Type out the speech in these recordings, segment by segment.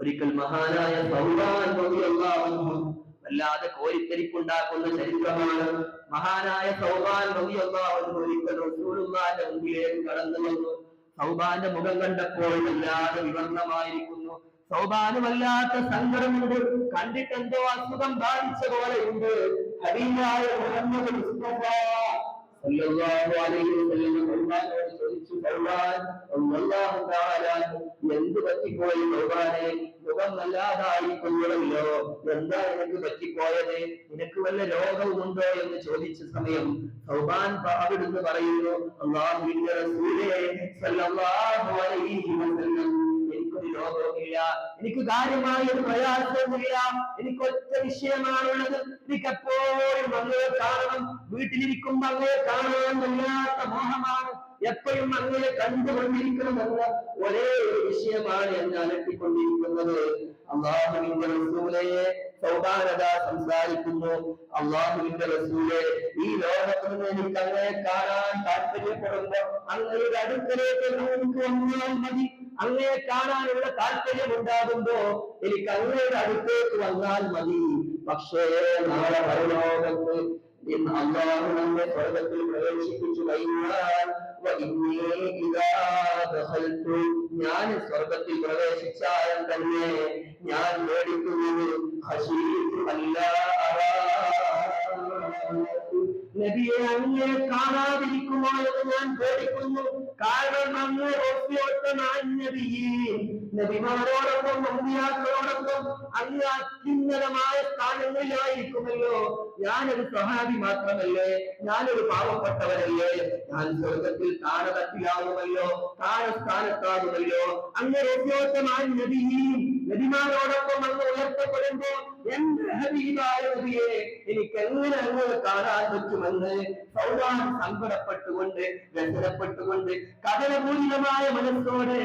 ഒരിക്കൽ മഹാനായ സൗബാൻ വല്ലാതെ കോരിത്തരിപ്പുണ്ടാക്കുന്ന ചരിത്രമാണ്. മഹാനായ സൗബാൻ ഒരിക്കൽ കടന്നു വന്നു. സൗബാന്റെ മുഖം കണ്ടപ്പോൾ വല്ലാതെ വിവർണമായിരിക്കുന്നു സൗബാന് വല്ലാത്ത സങ്കടമുണ്ട്. കണ്ടിട്ട് എന്തോ അസുഖം ബാധിച്ച പോലെയുണ്ട് ഉണ്ട് മുഹമ്മദ് മുസ്തഫ ചോദിച്ചു സൗബാൻ തആല എന്ത് പറ്റിപ്പോയി സൗബാനെ മുഖം നല്ലാതായിരിക്കുന്നുവല്ലോ. എന്താ നിനക്ക് പറ്റിപ്പോയത്? നിനക്ക് വല്ല രോഗവുമുണ്ടോ എന്ന് ചോദിച്ച സമയം സൗബാൻ പാവിടുന്ന് പറയുന്നു അള്ളാഹുവിന്റെ റസൂലേ സല്ലല്ലാഹു അലൈഹി വസല്ലം. എനിക്ക് കാര്യമായ ഒരു പ്രയാസവുമില്ല. എനിക്ക് ഒറ്റ വിഷയമാണുള്ളത്. എനിക്ക് എപ്പോഴും അങ്ങയെ കാണണം. വീട്ടിലിരിക്കുമ്പോ അങ്ങയെ കാണണമെന്നില്ലാത്ത മോഹമാണ്. എപ്പോഴും അങ്ങനെ കണ്ടുകൊണ്ടിരിക്കണമെന്ന ഒരേ ഒരു വിഷയമാണ് എന്നെ അലട്ടിക്കൊണ്ടിരിക്കുന്നത്. അള്ളാഹുവിന്റെ റസൂലെ സൗഭാഗത സംസാരിക്കുന്നു. അള്ളാഹുവിന്റെ റസൂലെ ഈ ലോകത്ത് നിന്ന് എനിക്ക് അങ്ങനെ കാണാൻ താല്പര്യപ്പെടുമ്പോ അങ്ങയുടെ അടുക്കലേക്ക് നമുക്ക് വന്നാൽ മതി. അങ്ങയെ കാണാനുള്ള താല്പര്യം ഉണ്ടാകുമ്പോ എനിക്ക് അങ്ങയുടെ അടുത്തേക്ക് വന്നാൽ മതി. പക്ഷേ നാളെ പരലോകത്ത് ഇന്ന് അള്ളാഹു നമ്മെ സ്വർഗത്തിൽ പ്രവേശിപ്പിച്ചു കഴിഞ്ഞാൽ ഞാൻ സ്വർഗത്തിൽ പ്രവേശിച്ചാൽ തന്നെ ഞാൻ മേടിക്കുന്നത് നബിയെ അങ്ങനെ കാണാതിരിക്കുമോ എന്ന് ഞാൻ പേടിക്കുന്നു കാരണം അങ്ങ് നബിയെ നബിമാരോടൊപ്പം അമ്പിയാക്കളോടൊപ്പം അങ്ങ് അത്യുന്നതമായ സ്ഥാനങ്ങളിലായിരിക്കുമല്ലോ. ഞാനൊരു സഹാബി മാത്രമല്ലേ? ഞാനൊരു പാവപ്പെട്ടവരല്ലേ? ഞാൻ സ്വർഗത്തിൽ താഴെ തട്ടിലാകുമല്ലോ താഴെ സ്ഥാനത്താകുമല്ലോ അങ്ങ് റോസ്യോത്തമായ നബിയും നബിമാരോടൊപ്പം അങ്ങ് ഉയർത്തപ്പെടുമ്പോ എന്റെ ഹബീബായ നബിയെ എനിക്ക് എങ്ങനെ അങ്ങ് കാണാൻ പറ്റുമെന്ന് സൗദാൻ സങ്കടപ്പെട്ടുകൊണ്ട് വ്യസനപ്പെട്ടുകൊണ്ട് കഥനപൂരിതമായ മനസ്സോടെ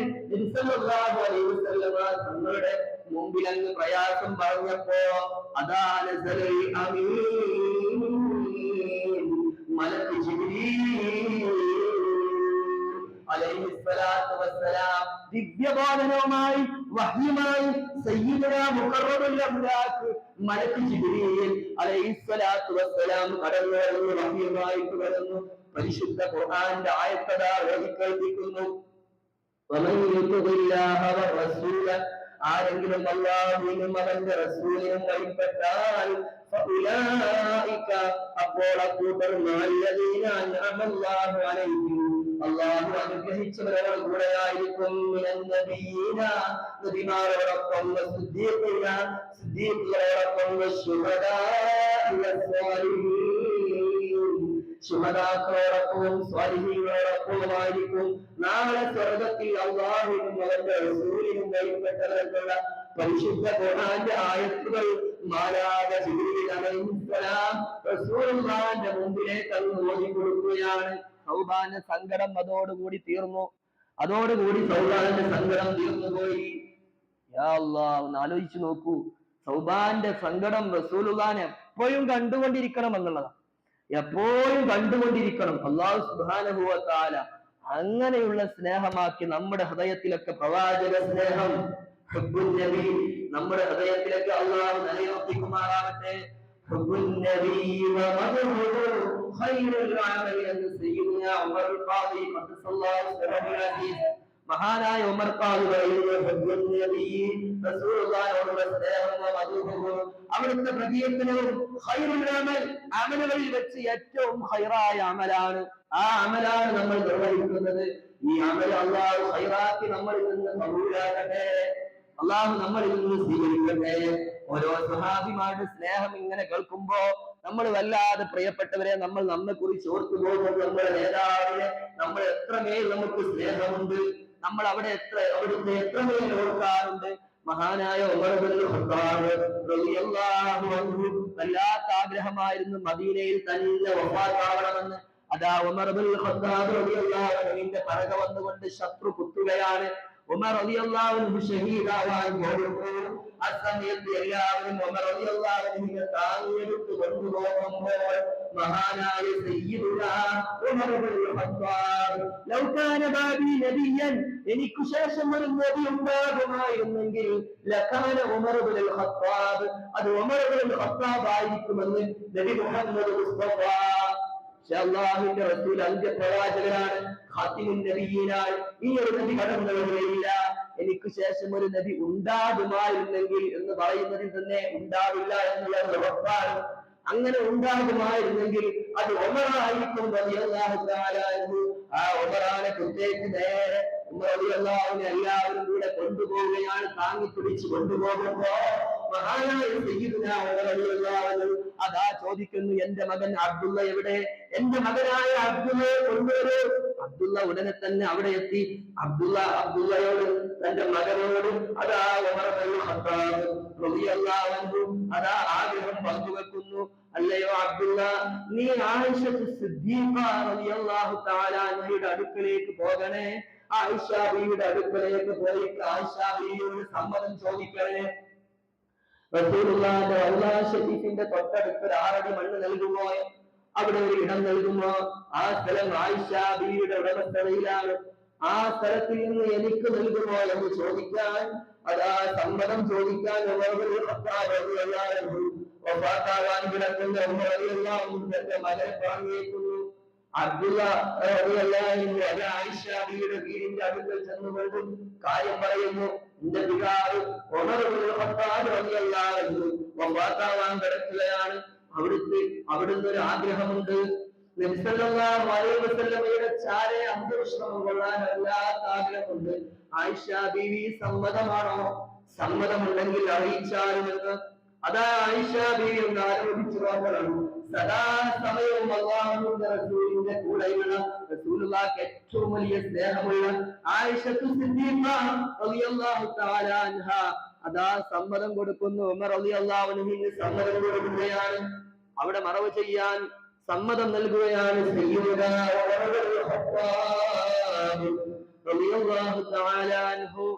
തങ്ങളുടെ മുമ്പിൽ അങ്ങ് പ്രയാസം പറഞ്ഞപ്പോ അതാണ് മലക്ക് വസ്സലാം ദിവ്യബോധനവുമായി വഹ്യുമായി സയ്യിദുനാ മുഖറബുൽ അംലാക്ക് മലക്ക് ജിബ്രീൽ അലൈഹിസ്സലാത്തു വസ്സലാം കടന്നു വരുന്നു വഹ്യുമായിട്ട് വരുന്നു പരിശുദ്ധ ഖുർആന്റെ ആയത്തതാ കേൾപ്പിക്കുന്നു ومن يطع الله والرسول ആരെങ്കിലും അള്ളാഹുവിനും അവന്റെ റസൂലിനും വഴിപ്പെട്ടാൽ അപ്പോൾ അക്കൂട്ടർ അള്ളാഹു അനുഗ്രഹിച്ചവരവർ കൂടെയായിരിക്കും നബിമാരോടൊപ്പം ശുഹദാക്കളോടൊപ്പവും സ്വാലിഹികളോടൊപ്പവുമായിരിക്കും നാളെ സ്വർഗത്തിൽ അള്ളാഹുവിനും അവന്റെ റസൂലിനും വഴിപ്പെട്ടവർക്കുള്ള പരിശുദ്ധ ഖുർആന്റെ ആയത്തുകൾ മാലാക ജിബ്രീൽ അലൈഹിസ്സലാം റസൂലുള്ളാഹിന്റെ മുമ്പിലേക്ക് അങ്ങ് ഓതി കൊടുക്കുകയാണ്. സൗബാന്റെ സങ്കടം അതോടുകൂടി തീർന്നു. അതോടുകൂടി സൗബാന്റെ സങ്കടം തീർന്നുപോയി യാ അല്ലാ ഒന്ന് ആലോചിച്ചു നോക്കൂ. സൗബാന്റെ സങ്കടം റസൂലുള്ളാനെ എപ്പോഴും കണ്ടുകൊണ്ടിരിക്കണം എന്നുള്ളതാണ്. എപ്പോഴും കണ്ടുകൊണ്ടിരിക്കണം. അള്ളാഹു സുബ്ഹാനഹു വ തആല അങ്ങനെയുള്ള സ്നേഹമാക്കി നമ്മുടെ ഹൃദയത്തിലൊക്കെ പ്രവാചക സ്നേഹം. നബി നമ്മുടെ ഹൃദയത്തിലൊക്കെ അള്ളാഹു നിലനിർത്തിക്കുമാറാവട്ടെ എന്ന് സയ്യിദുനാ മഹാനായ ഉമർ അവിടുത്തെ പ്രതിയത്തിനും അമലുകളിൽ വെച്ച് ഏറ്റവും ഹൈറായ അമലാണ്. ആ അമലാണ് നമ്മൾ നിർവഹിക്കുന്നത്. ഈ അമൽ അള്ളാഹു ഹൈറാക്കി നമ്മളിൽ നിന്ന് കബൂലാക്കട്ടെ അള്ളാഹു നമ്മളിൽ നിന്ന് സ്വീകരിക്കട്ടെ. ഓരോ സഹാബിമാരുടെ സ്നേഹം ഇങ്ങനെ കേൾക്കുമ്പോ നമ്മൾ വല്ലാതെ പ്രിയപ്പെട്ടവരെ നമ്മൾ നമ്മെ കുറിച്ച് ഓർത്തു പോകുന്നത് നമ്മുടെ നേതാവിനെ നമ്മൾ എത്രമേൽ നമുക്ക് സ്നേഹമുണ്ട്. നമ്മൾ അവിടെ എത്ര അവിടുത്തെ പേര് ഓർക്കാറുണ്ട്. മഹാനായ വല്ലാത്ത ആഗ്രഹമായിരുന്നു മദീനയിൽ തന്നെ ഒപ്പാക്കാവണമെന്ന് അതാ ഉമർ ബിൻ ഖത്താബ് അൻഹുവിന്റെ പറക വന്നുകൊണ്ട് ശത്രു കുത്തുകയാണ്. ഉമർ അൻഹു ഷഹീദാവാൻ പോകുന്നു ആ സമയത്ത് എല്ലാവരും ഉമർ റളിയല്ലാഹു അൻഹുവിനെ താങ്ങിയെടുത്ത് കൊണ്ടുപോകുമ്പോൾ മഹാനായ സയ്യിദുനാ ഉമർ ഖത്താബ് ലൗ കാന ബാബി നബിയൻ എനിക്ക് ശേഷം ഒരു നബി ഉണ്ടാകുമായിരുന്നെങ്കിൽ ലകാന ഉമർ ഖത്താബ് അത് ഉമർ ഖത്താബ് ആയിരിക്കുമെന്ന് നബി മുഹമ്മദ് മുസ്തഫ അള്ളാഹുവിന്റെ റസൂൽ അന്ത്യപ്രവാചകനാണ് ഖാത്തിമുൻ നബിയിനാണ്. ഈ ഒരു നബി കടന്നു എനിക്ക് ശേഷം ഒരു നബി ഉണ്ടാകുമായിരുന്നെങ്കിൽ എന്ന് പറയുന്നതിൽ തന്നെ ഉണ്ടാവില്ല എന്നുള്ള ഉറപ്പാണ്. അങ്ങനെ ഉണ്ടാകുമായിരുന്നെങ്കിൽ അത് ഒമറായിരിക്കും. ആ ഒമറാനെ പ്രത്യേകിച്ച് നേരെ ഉമർ റളിയല്ലാഹുവിനെ എല്ലാവരും കൂടെ കൊണ്ടുപോവുകയാണ് താങ്ങി പിടിച്ച് കൊണ്ടുപോകുമ്പോ മഹാനായ അൻഹു അതാ ചോദിക്കുന്നു എന്റെ മകൻ അബ്ദുള്ള എവിടെ? എന്റെ മകനായ അബ്ദുള്ള കൊണ്ടുവരൂ. അബ്ദുള്ള ഉടനെ തന്നെ അവിടെ എത്തി. അബ്ദുള്ള അബ്ദുള്ളയോട് തന്റെ മകനോട് അതാ അതാ ആഗ്രഹം പങ്കുവെക്കുന്നു. അല്ലയോ അബ്ദുള്ള നീ ആയിഷത്ത് സിദ്ദീഖ റളിയല്ലാഹു തആല അൻഹയുടെ അടുക്കലേക്ക് പോകണേ. ആയിഷ ബീവിയുടെ അടുക്കലേക്ക് പോയി ആയിഷ ബീവിയോട് സമ്മതം ചോദിക്കണേ. റസൂലുള്ളാഹിന്റെ റൗള ഷരീഫിന്റെ തൊട്ടടുത്ത് ഒരു ആറടി മണ്ണ് നൽകുമോ? അവിടെ ഒരു ഇടം നൽകുമോ? ആ സ്ഥലം ആയിഷ ബീവിയുടെ ഉടമസ്ഥതയിലാണ്. ആ സ്ഥലത്തിൽ നിന്ന് എനിക്ക് നൽകുമോ എന്ന് ചോദിക്കാൻ അതാ സമ്മതം ചോദിക്കാൻ വഫാത്താകാൻ കിടക്കുന്ന അൻഹു തന്റെ മകനെ പറഞ്ഞേക്കുന്നു. അബ്ദുള്ള റളിയല്ലാഹു അൻഹു അത് ആയിഷ ബീവിയുടെ വീടിന്റെ കാര്യം പറയുന്നു എന്റെ പിതാവ് റളിയല്ലാഹു കിടക്കുകയാണ്. അവിടുത്തെ അവിടുന്ന് ഒരു ആഗ്രഹമുണ്ട്. ആഗ്രഹമുണ്ട്. സമ്മതമാണോ? സമ്മതമുണ്ടെങ്കിൽ അറിയിച്ചാലുമെന്ന് സദാ സമയവും ഏറ്റവും തആല അതാ സമ്മതം കൊടുക്കുന്നു. ഉമർ അൻഹു സമ്മതം കൊടുക്കുകയാണ്. അവിടെ മറവ് ചെയ്യാൻ സമ്മതം നൽകുകയാണ് സയ്യിദുനാ റളിയല്ലാഹു അൻഹു.